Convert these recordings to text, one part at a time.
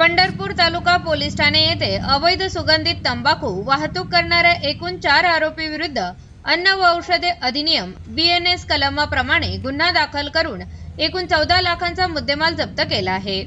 पंढरपूर तालुका police Thane येथे अवैध सुगंधित तंबाखू वाहतूक करणाऱ्या एकूण चार आरोपी विरुद्ध अन्न व औषधे अधिनियम बी एन एस कलमाप्रमाणे गुन्हा दाखल करून एकूण चौदा लाखांचा मुद्देमाल जप्त केला आहे.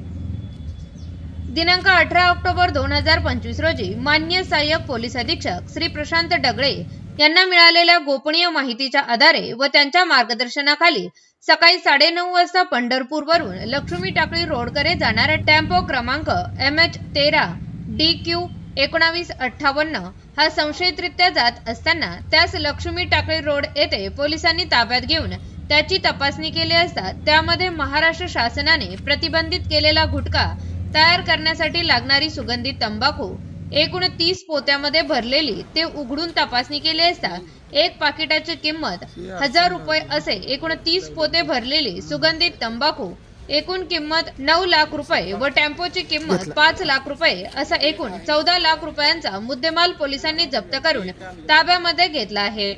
दिनांक अठरा ऑक्टोबर दोन हजार पंचवीस रोजी मान्य सहाय्यक पोलीस अधीक्षक श्री प्रशांत डगळे यांना मिळालेल्या गोपनीय माहितीच्या आधारे व त्यांच्या मार्गदर्शनाखाली सकाळी साडेनऊ वाजता पंढरपूर वरून लक्ष्मी टाकळी रोडकडे जाणारा टेम्पो क्रमांक एम एच तेरा डी क्यू एकोणावीस अठ्ठावन्न हा संशयितरित्या जात असताना त्यास लक्ष्मी टाकळी रोड येथे पोलिसांनी ताब्यात घेऊन त्याची तपासणी केली असता त्यामध्ये महाराष्ट्र शासनाने प्रतिबंधित केलेला गुटखा तयार करण्यासाठी लागणारी सुगंधित तंबाखू एकूण तीस पोत्यामध्ये भरलेली ते उघडून तपासणी केली असता एक पाकिटाची किंमत हजार रुपये असे एकूण तीस पोते भरलेली सुगंधित तंबाखू एकूण किंमत नऊ लाख रुपये व टेम्पोची किंमत पाच लाख रुपये असा एकूण चौदा लाख रुपयांचा मुद्देमाल पोलिसांनी जप्त करून ताब्यामध्ये घेतला आहे.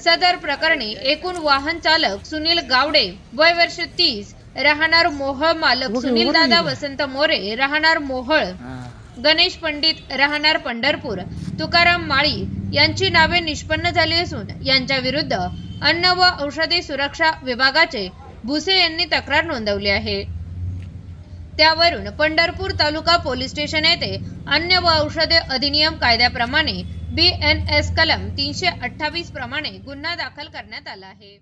सदर प्रकरणी एकूण वाहन चालक सुनील गावडे वय वर्ष तीस राहणार मोहळ मालक सुनील दादा वसंत मोरे राहणार मोहळ गणेश पंडित राहणार पंढरपूर. तुकाराम माळी यांची नावे निष्पन्न झाली असून यांच्या विरुद्ध अन्न व औषधी सुरक्षा विभागाचे भुसे यांनी तक्रार नोंदवली आहे. त्यावरून पंढरपूर तालुका पोलीस स्टेशन येथे अन्न व औषधे अधिनियम कायद्याप्रमाणे बी एन एस कलम तीनशे अठ्ठावीस प्रमाणे गुन्हा दाखल करण्यात आला आहे.